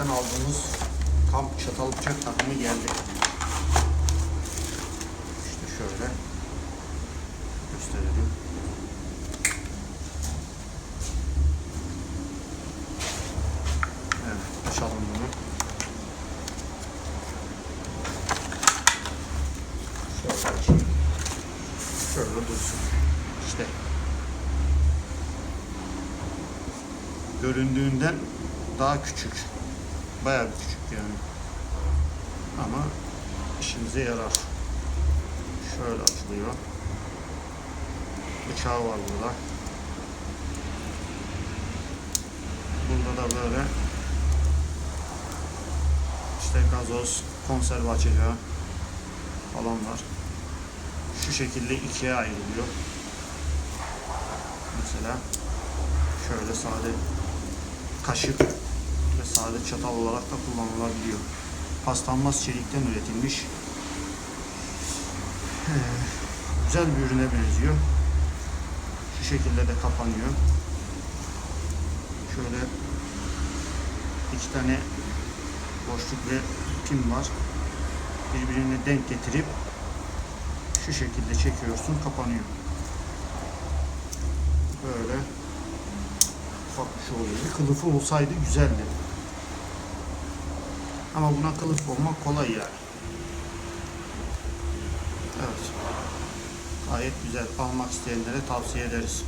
marketten aldığımız kamp çatal bıçak takımı geldi. İşte şöyle gösterelim. Evet, açalım bunu. Şöyle açayım. Şöyle dursun. İşte. Göründüğünden daha küçük. Bayağı küçük yani. Ama işimize yarar. Şöyle açılıyor. Bıçağı var burada. Burada da böyle işte gazoz, konserve açacağı falan var. Şu şekilde ikiye ayrılıyor. Mesela şöyle sade kaşık ve sade çatal olarak da kullanılabiliyor. Paslanmaz çelikten üretilmiş. Ee, Güzel bir ürüne benziyor. Şu şekilde de kapanıyor. Şöyle iki tane boşluk ve pin var. Birbirine denk getirip şu şekilde çekiyorsun kapanıyor. Böyle ufak bir şey oluyor. Bir kılıfı olsaydı güzeldi. Ama buna kılıf olmak kolay yani. Evet. Gayet güzel. Almak isteyenlere tavsiye ederiz.